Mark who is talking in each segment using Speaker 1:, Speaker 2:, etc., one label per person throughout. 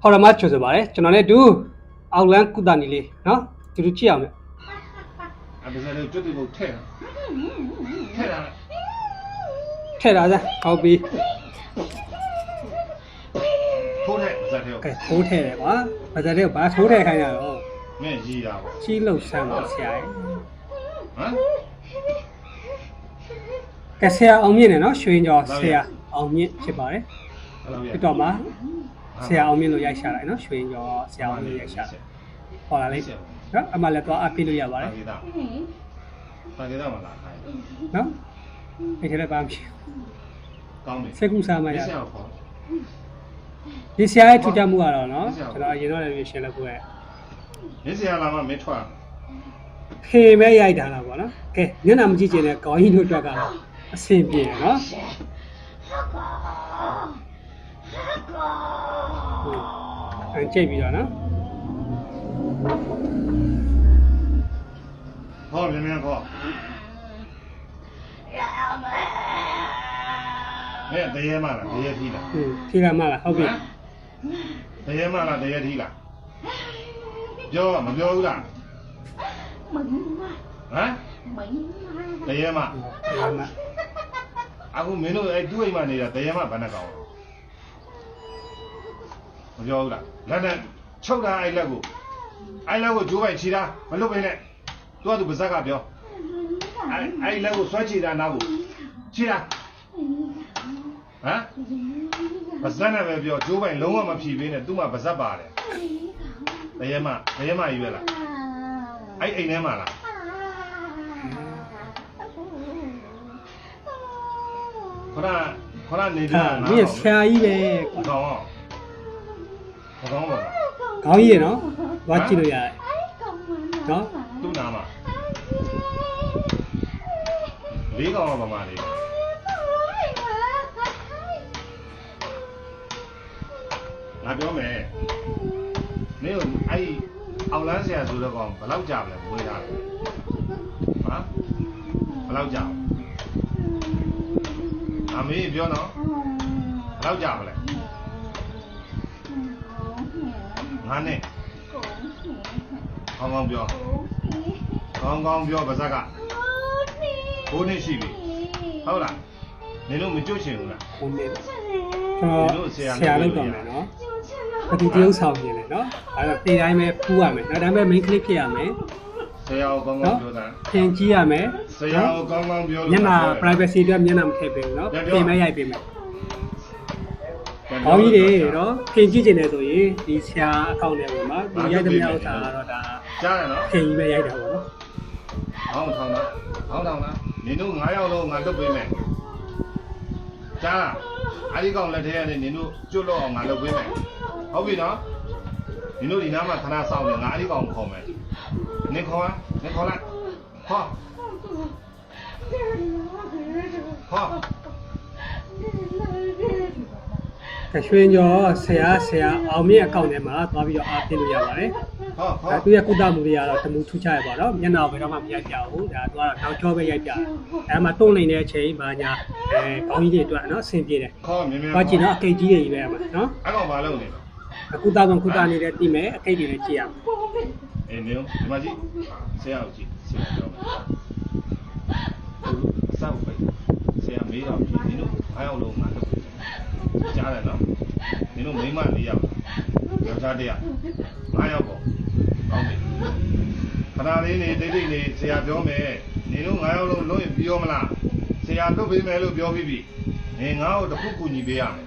Speaker 1: ဟော်ရမချွတ်ဆိုပါတယ်ကျွန်တော်လည်းဒူအောက်လန်းကုသနီလေးနော်တူတူကြည့်အောင်လေ
Speaker 2: အပစလေးကျွတ်တူကိုထဲ့တာထဲ့တာ
Speaker 1: ထဲ့တာစမ်းဟုတ်ပြီ
Speaker 2: ထိုးထဲ့ပါစက်ထဲကို
Speaker 1: ကဲထိုးထဲ့တယ်ကွာဘာသာတဲ့ဘာထိုးထဲ့ခိုင်းရတော့
Speaker 2: မင်းရီတာပေါ့
Speaker 1: ကြီးလှုပ်ဆန်းပါဆရာကြီး
Speaker 2: ဟမ်
Speaker 1: ကဲဆရာအောင်မြင့်နေနော်ရွှေကျော်ဆရာအောင်မြင့်ဖြစ်ပါတယ်
Speaker 2: အဲ့လိုရ
Speaker 1: ဒီတော့မှာ ဆရာအောင်မြင့်လို့ရိုက်ရှာလိုက်နော်ရွှေကျော်ဆရာအောင်မြင့်ရိုက်ရှာတယ်ဟောလာလိုက်နော်အမှလည်းတော့အပြည့်လို့ရပါတ
Speaker 2: ပါ
Speaker 1: ယ်
Speaker 2: ကေတာပါကေတာမလားခိုင်း
Speaker 1: နော်အဲ့ဒါလည်းပါမရှိ
Speaker 2: ကောင်းတယ်
Speaker 1: စက်ကူစားမှရ
Speaker 2: ဆရာခေါ်
Speaker 1: ဒီဆရာရဲ့ထူးခြားမှုကတော့နော်ကျွန်တော်အရင်တော့လည်းရှင်းလို့ကိုယ်
Speaker 2: မင်းဆရာလာမှမင်းထွက်
Speaker 1: ဖေမဲရိုက်တာလားပေါ့နော်ကဲမျက်နှာမကြည့်ချင်တဲ့ကောင်းကြီးတို့အတွက်ကတော့အဆင်ပြေတယ်နော် ဟုတ်အကြိတ်ပြီးတော့နော်
Speaker 2: ခေါ်မြန်မြန်ခေါ်မင်းတရေမလားတရေထီးလား
Speaker 1: ဟင်းဖြေရမလားဟုတ်ပြီ
Speaker 2: တရေမလားတရေထီးလားပြောမပြောဘူးလား
Speaker 3: Mình
Speaker 2: ဟမ်
Speaker 3: Mình
Speaker 2: တရေမ
Speaker 1: ဖြေရမ
Speaker 2: အခုမင်းတို့အဲတူအိမ်မှာနေတာတရေမဘယ်နှကောင် မပြောဘူးလားလက်နဲ့ချုပ်တာအဲ့လက်ကိုအဲ့လက်ကိုဂျိုးပိုင်ခြေတာမလွတ်ပဲနဲ့သူကသူပါဇက်ကပြောအဲ့အဲ့လက်ကိုဆွဲခြေတာနောက်ကိုခြေတာဟမ်ပါဇက်နဲ့ပဲပြောဂျိုးပိုင်လုံးဝမဖြီးပေးနဲ့သူ့မှာပါဇက်ပါတယ်တရေမတရေမကြီးပဲလားအဲ့အိမ်ထဲမှာလားခဏခဏနေပြ
Speaker 1: အာမင်းဆရာကြီးပဲ
Speaker 2: ကောင်းအောင် ကောင်းပါလား
Speaker 1: ခေါင်းကြီးရနော်ဝါကြည့်လို့ရတယ်နော်
Speaker 2: သူ့နာမှာလေးကောင်ပါမှာလေးငါပြောမယ်မင်းတို့အဲ့ဒီအောင်လန်းဆရာဆိုတော့ကောင်ဘယ်လောက်ကြာမလဲမွေးထားတယ်ဟာဘယ်လောက်ကြာအမေပြောနော်ဘယ်လောက်ကြာမလဲ ငါနဲ့ကောင်းကောင်းပြောကောင်းကောင်းပြောပါဇက်ကဘိုးနှစ်ရှိပြီဟုတ်လားနင်တို့မကြွချင်ဘူးလား
Speaker 1: ဘုံနေကျွန်တော်ဆရာလောက်တော့မယ်နော်ဘယ်သူတယောက်ဆောင်နေလဲနော်အဲတော့ဒီတိုင်းပဲဖူးရမယ်နောက်တိုင်းပဲ main clip ဖြစ်ရမယ်
Speaker 2: ဆရာကိုကောင်းကော
Speaker 1: နော်
Speaker 2: င်းပြောတာ
Speaker 1: သင်ကြည့်ရမယ်
Speaker 2: ဆရာကိုကောင်းကောင်းပြောလို့
Speaker 1: မျက်နှာ privacy အတွက်မျက်နှာမထည့်ပေးဘူးနော်ပြင်မဲရိုက်ပေးမယ် ကောင်းကြီးတွေနော်ပြင်ကြည့်ချင်တယ်ဆိုရင်ဒီဆရာအကောင့်ထဲမှာမှာဒီရိုက်တဲ့မြောက်ဥစ္စာကတော့ဒါ
Speaker 2: ကြားရနော်
Speaker 1: ပြင်ကြီးပဲရိုက်တာပေါ့နော်
Speaker 2: ဟောင်းထောင်းလားဟောင်းထောင်းလားနင်တို့9ယောက်လုံးငါလွတ်ပေးမယ်ကြားလားအဲ့ဒီကောင်လက်ထဲကနေနင်တို့ကျွတ်လို့အောင်ငါလုပ်ပေးမယ်ဟုတ်ပြီနော်နင်တို့ဒီနားမှာခဏစောင့်နေငါအဲ့ဒီကောင်ခေါ်မယ်နင်ခေါ်လားနင်ခေါ်လားခေါ်ခေါ်
Speaker 1: က ရွှေကျော်ဆရာဆရာအောင်မြင့်အကောင့်ထဲမှာသွားပြီးတော့အားပေးလို့ရပါတယ်
Speaker 2: ခေါ်
Speaker 1: အဲ
Speaker 2: ခေါ်
Speaker 1: သူရဲ့ကုသမှုတွေကတော့တမှုထူးခြားရပါတော့မျက်နှာကိုဘယ်တော့မှမရိုက်ပြဘူးဒါသူကတော့နောက်ကျောပဲရိုက်ပြတယ်အဲမှာတွန်းနေတဲ့အချိန်ဘာညာအဲကောင်းကြီးတွေအတွက်နော်အဆင်ပြေတယ်
Speaker 2: ခေါ်မြင်မြင်
Speaker 1: ဘာကြည့်နော်အကိတ်ကြီးတွေကြီးပဲမှာနော်
Speaker 2: အဲ့ကောင်ဘာလုပ်နေလဲ
Speaker 1: ကုသကောင်ကုသနေတဲ့တိမဲ့အကိတ်တွေလည်းကြည့်ရမှာ
Speaker 2: အေးနင်ဒီမှာကြည့်ဆရာကိုကြည့်ဆရာပြောမယ်စောက်ပဲဆရာမေးတော့ကြည့်နင်တို့9ယောက်လုံးငါလုပ်ပေးမယ် ကြားတယ်နော်နင်တို့မိန်းမ4ယောက်ယောက်ျား1ယောက်9ယောက်ပေါ့ကောင်းပြီခဏလေးနေတိတ်တိတ်နေဆရာပြောမယ်နင်တို့9ယောက်လုံးလုံးရင်ပြောမလားဆရာလုပ်ပေးမယ်လို့ပြောပြီးပြီနင်ငါ့ကိုတစ်ခုကူညီပေးရမယ်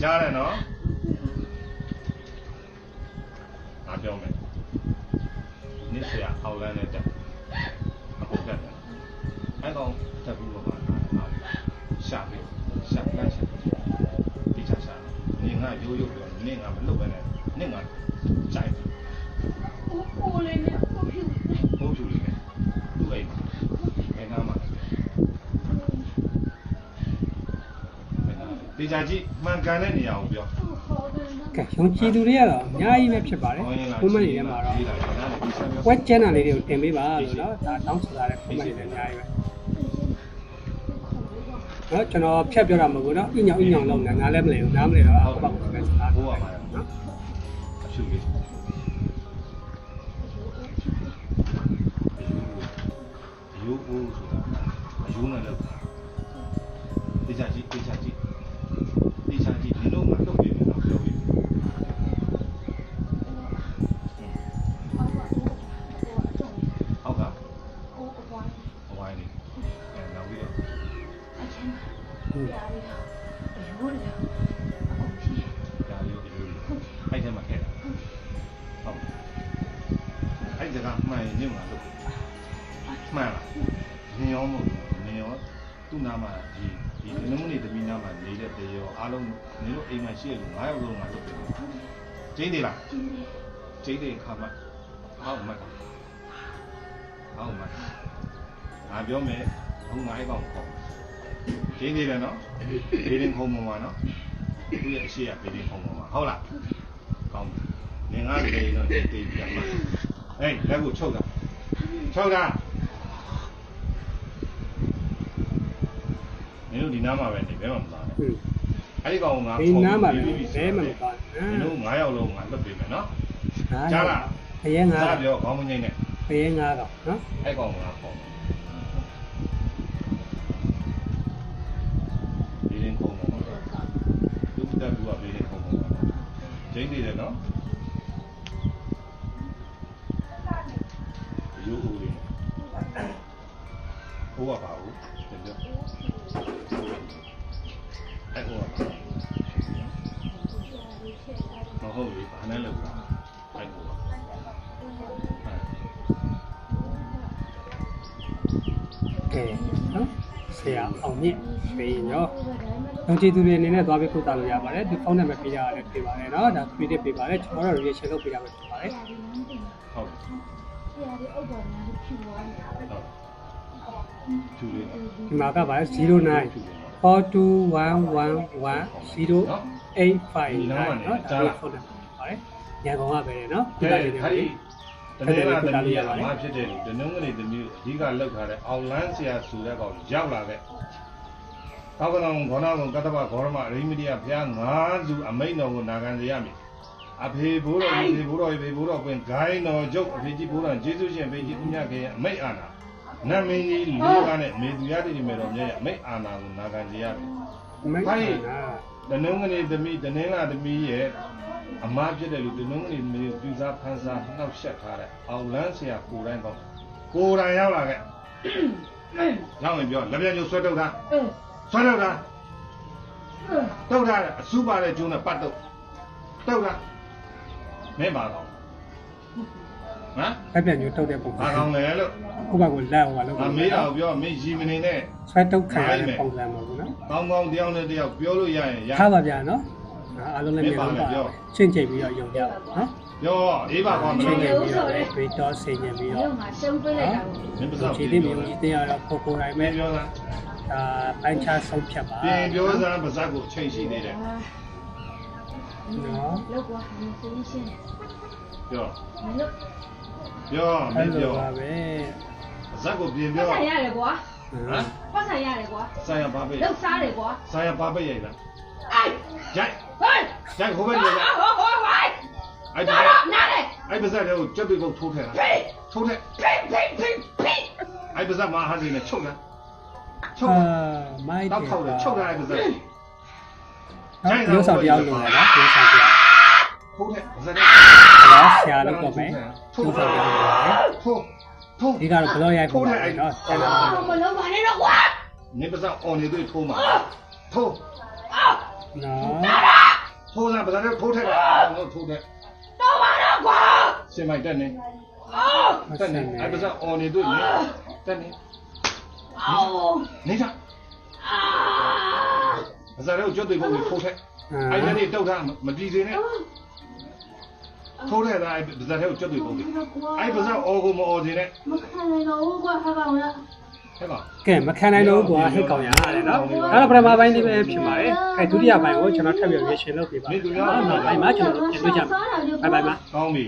Speaker 2: ကြားတယ်နော်ငါပြောမယ်နစ်ဆရာအောက်လန်းနဲ့တက်အခုတက်တယ်အဲ့ကောင်တက်ပြီးတော့မှရှာပြီရှာလမ်းရှာဒီချာရှာနင်ငါရိုးရိုးပြောနင်ငါမလုပ်ပဲနဲ့နင်ငါကြိုက်တယ်
Speaker 3: Cô lên nè, cô phiêu
Speaker 2: ဘိုးဖြူလေးနဲ့သူ့အိမ်မှာဘယ်နာမှာ တေချာကြည့်မှန်ကန်တဲ့နေရာကိုပြော
Speaker 1: ကဲယုံကြည်သူတွေကတော့အများကြီးပဲဖြစ်ပါတယ်ဘုမန်တွေထဲမှာတော့ဝက်ကျန်တာလေးတွေကိုတင်ပေးပါလို့နော်ဒါတောင်းဆိုတာတဲ့ဘုမန်တွေလည်းအများကြီးပဲနော်ကျွန်တော်ဖြတ်ပြောတာမဟုတ်ဘူးနော်အညောင်အညောင်လောက်နေငါလည်းမလဲဘူးနားမလဲတော့ဟုတ်ပါဘူးခင်ဗျာ
Speaker 2: ဟုတ်ပါ
Speaker 1: ပါနော်အ
Speaker 2: ရှုပ်ကြီးရိုးဘူးဆိုတာအယိုးနဲ့လောက်တေချာကြည့်တေချာကြည့် ဟုတ်ကဟဝိုင်းလေးအဲနောက်ပြီးတော့
Speaker 1: ဟုတ်
Speaker 2: ဒါလေးကိုအယိုးလေးအဲ့ထဲမှာခဲ့တာဟုတ်အဲ့ဒါကမှန်ရင်ညမှာလို့မှန်လားနေရောမဟုတ်နေရောသူ့နာမှာဒီဒီနမနေတမီနာမှာနေတဲ့တေရောအားလုံးနေလို့အိမ်မှာရှိရလို့9ယောက်လုံးမှာလုပ်တယ်ကျင်းသေးလား ကျင်းသေးခါမှဟောက်မှတ်ဟောက်မှတ်ငါပြောမယ်ဘုံငါးကောင်ပေါ့ကျင်းသေးတယ်နော်ဘေးရင်ခုံပေါ်မှာနော်သူ့ရဲ့အရှိရဘေးရင်ခုံပေါ်မှာဟုတ်လားကောင်းပြီငင်္ဂလေးတော့တေးတေးပြန်ပါဟေးလက်ကိုချုပ်တာချုပ်တာမင်းတို့ဒီနားမှာပဲနေဘဲမှာမလာနဲ့
Speaker 1: ဟုတ်
Speaker 2: အဲ့ဒီကောင်ကငါ
Speaker 1: ဒီနားမှာလည်း
Speaker 2: ခေါ်ပြီး
Speaker 1: ဘဲမှမပါ
Speaker 2: မင်းတို့9ယောက်လုံးငါလွတ်ပေးမယ်နော်
Speaker 1: ဘူး
Speaker 2: ကြားလား
Speaker 1: ခရဲငါး
Speaker 2: စားပြောခေါင်းမငိမ့်နဲ့
Speaker 1: ခရဲငါးကောင်နော်
Speaker 2: အဲ့ကောင်ကခေါ်ဘေးရင်ခုံမှာသူ့တက်ကူကဘေးရင်ခုံမှာကျင်းနေတယ်နော်ရိုးဦးလေးဟိုကပါဘူး
Speaker 1: ကဲနော်ဆရာအောင်မြင့်ဖေးရောလုံခြုံသူတွေအနေနဲ့သွားပြီးကုသလို့ရပါတယ်ဒီဖုန်းနံပါတ်ပေးရတာလည်းပေးပါတယ်နော်ဒါ credit ပေးပါတယ်ကျွန်တော်တို့ reaction လုပ်ပေးရမှာဖြစ်ပါတယ်
Speaker 2: ဟုတ်ဟုတ်သူလေး
Speaker 1: ဒီမှာကပါ09 421110859နော်ဒါကဖုန်းနံပါတ်ပါတယ်ညံကောင်ကပဲနော်ကု
Speaker 2: ကဲ
Speaker 1: သနေ တယ်
Speaker 2: အဲ့ဒီတနေ့ကတည်းကမှာဖြစ်တယ်ဒီနုံငနေတမျိုးအဓိကလောက်ထားတဲ့အောင်လန်းဆရာဆိုတဲ့ကောင်ရောက်လာတဲ့သောကနောင်ခေါနာကောင်ကတ္တဗဂေါရမရိမတိယဘုရားငါးစုအမိန်တော်ကိုနာခံစေရမည်အဖေဘိုးတော်ကြီးဘိုးတော်ကြီးဘိုးတော်ကွင်ဂိုင်းတော်ကျုပ်အဖေကြီးဘိုးတော်ကျေးဇူးရှင်ဖေကြီးဦးမြတ်ခင်ရဲ့အမိတ်အာနာနတ်မင်းကြီးလေးကနဲ့မေသူရတိမေတော်မြတ်ရဲ့အမိတ်အာနာကိုနာခံစေရမည်
Speaker 1: မိုက်
Speaker 2: ဖို
Speaker 1: ပါ
Speaker 2: င်
Speaker 1: နာ
Speaker 2: တနုံငနေသမီးတနင်္လာသမီးရဲ့ အမားဖြစ်တဲ့လူတနုံငနေသမီးကိုပြူစားဖန်းစားနှောက်ရှက်ထားတဲ့အောင်လန်းဆရာကိုယ်တိုင်ပေါ့ကိုယ်တိုင်ရောက်လာခဲ့ရောက်ရင်ပြောလက်ပြန်ကျုပ်ဆွဲထုတ်တာဆွဲထုတ်တာထုတ်တာအစူပါတဲ့ကျုံးနဲ့ပတ်တော့ထုတ်တာမင်းပါတော့ဟမ်
Speaker 1: ဖက်ပြန်ညိုတုတ်တဲ့ပုံစံ
Speaker 2: ဘာကောင်းလဲလို့
Speaker 1: ခုဘကကိုလက်ဟိုကလောက်
Speaker 2: ငါမေးတာကိုပြောမင်းရီမနေနဲ့
Speaker 1: ဆွဲတုတ်ခံရတဲ့ပုံစံမဟုတ်ဘူးနော်
Speaker 2: ကောင်းကောင်းတယောက်နဲ့တယောက်ပြောလို့ရရင်ရ
Speaker 1: ထားပါဗျာနော် အားလုံးလည်းမြေလုံးပါချင်းချိန်ပြီးတော့ယုံကြပါနော်
Speaker 2: ပြောအေးပါကောင်း
Speaker 1: ချင်း
Speaker 2: မ
Speaker 1: ချိန်
Speaker 2: င်း
Speaker 1: ပြီးတော့တွေးတော့ဆင်ញင်ပြီးတော့
Speaker 3: ငါရှုံးပေးလိုက်တာကို
Speaker 2: မင်းပါစောက်
Speaker 1: ခြေသိမျိုးကြီးတင်ရတော့ကိုကိုတိုင်း
Speaker 2: မ
Speaker 1: ပဲ
Speaker 2: င်းပြောတာ
Speaker 1: ဒါပိုင်းခြားဆုံးဖြတ်ပါ
Speaker 2: ပြင်ပြောစမ်းပါဇက်ကိုချိန်ရှိနေတယ်
Speaker 1: နော်
Speaker 3: လောက်ကွာမင်းစင်းရှင်း
Speaker 2: ပြော
Speaker 3: မလို့
Speaker 2: ပြောမ
Speaker 1: အဲ့
Speaker 2: င်း
Speaker 1: လို
Speaker 2: ပြော
Speaker 1: ပါပဲ
Speaker 2: ပါဇက်ကိုပြင်
Speaker 3: ပတ်
Speaker 2: ပြော
Speaker 3: ဆိုင်ရတယ်ကွာ
Speaker 2: ဟမ်
Speaker 3: ပတ်ဆိုင်ရတယ်ကွာ
Speaker 2: ဆိုင်ရပါပဲ
Speaker 3: လောက်စားတယ်ကွာ
Speaker 2: ဆိုင်ရပါပဲရိုက်လား
Speaker 3: အိုက်
Speaker 2: ရိုက်
Speaker 3: ဟိုး
Speaker 2: ရိုက်ဟိုဘက်ရိုက်လား
Speaker 3: ဟိုးဟိုးဟိုး
Speaker 2: အဲ့ဒီ
Speaker 3: နားတော့နားတယ်
Speaker 2: အဲ့ပါဇက်တွေကိုကြက်တွေပုတ်ထိုးထဲတာ
Speaker 3: ဖိ
Speaker 2: ထိုးထဲ
Speaker 3: ဖိဖိဖိဖိ
Speaker 2: အဲ့ပါဇက်မဟာစီနဲ့ချုပ်လားချုပ်
Speaker 1: အာ
Speaker 2: လား
Speaker 1: မိုက်
Speaker 2: တော့ခောက်တယ်ချုပ်တာအဲ့ပါဇက်
Speaker 1: နော်ရုပ်ဆောင်တရားလိုလားရုပ်ဆောင်တရား
Speaker 2: ထိုးထဲပါဇက်
Speaker 1: ဒါဆရာလို့ပြောမယ်ရုပ်ဆောင်တရားလိုပါလေ
Speaker 2: ထိုးထိုး
Speaker 1: ဒီကတော့ဘလော့ရိုက်ပုံပါပဲနော်ကျန်တာ
Speaker 3: မလုံးပါနဲ့တော့ကွာ
Speaker 2: နေပါဇက်အော်နေတွေ့ထိုးမှာထိုး
Speaker 1: နော်
Speaker 2: ထိုးလားပါဇက်ထိုးထဲတော့ထိုးထဲ
Speaker 3: တော့ပါတော့ကွာ
Speaker 2: စင်မိုက်တက်နေ
Speaker 3: အော်
Speaker 2: တက်နေအဲ့ပါဇက်အော်နေတွေ့နေတက်နေ
Speaker 3: အော်
Speaker 2: နေကြ
Speaker 3: အာ
Speaker 2: ပါဇက်တွေကိုကြွတွေပုတ်ပြီးထိုးထဲ
Speaker 1: အာ
Speaker 2: အဲ့ဒီတုတ်တာမပြည်စေနဲ့ထိုးထဲတာအဲ့ပါဇက်တွေကိုကြွတွေပုတ်ပြီးအဲ့ပါဇက်အော်ကိုမအော်စေနဲ့
Speaker 3: မခံနိုင်တော့ဘူးကွာဟာကောင်လား
Speaker 2: ဟဲ့ပါ
Speaker 1: ကဲမခံနိုင်တော့ကွာဟိတ်ကောင်ရတယ်နော်အဲ့တော့ပထမပိုင်းလေးပဲဖြစ်ပါတယ်အဲဒုတိယပိုင်းကိုကျွန်တော်ထပ်ပြီးရွေးရှင်လုပ်ပေးပါနော်နောက်ပိုင်းမှာကျွန်တော်တို့ပြန်တွေ့ကြမယ်ဘိုင်ဘိုင်ပါ
Speaker 2: ကောင်းပြီ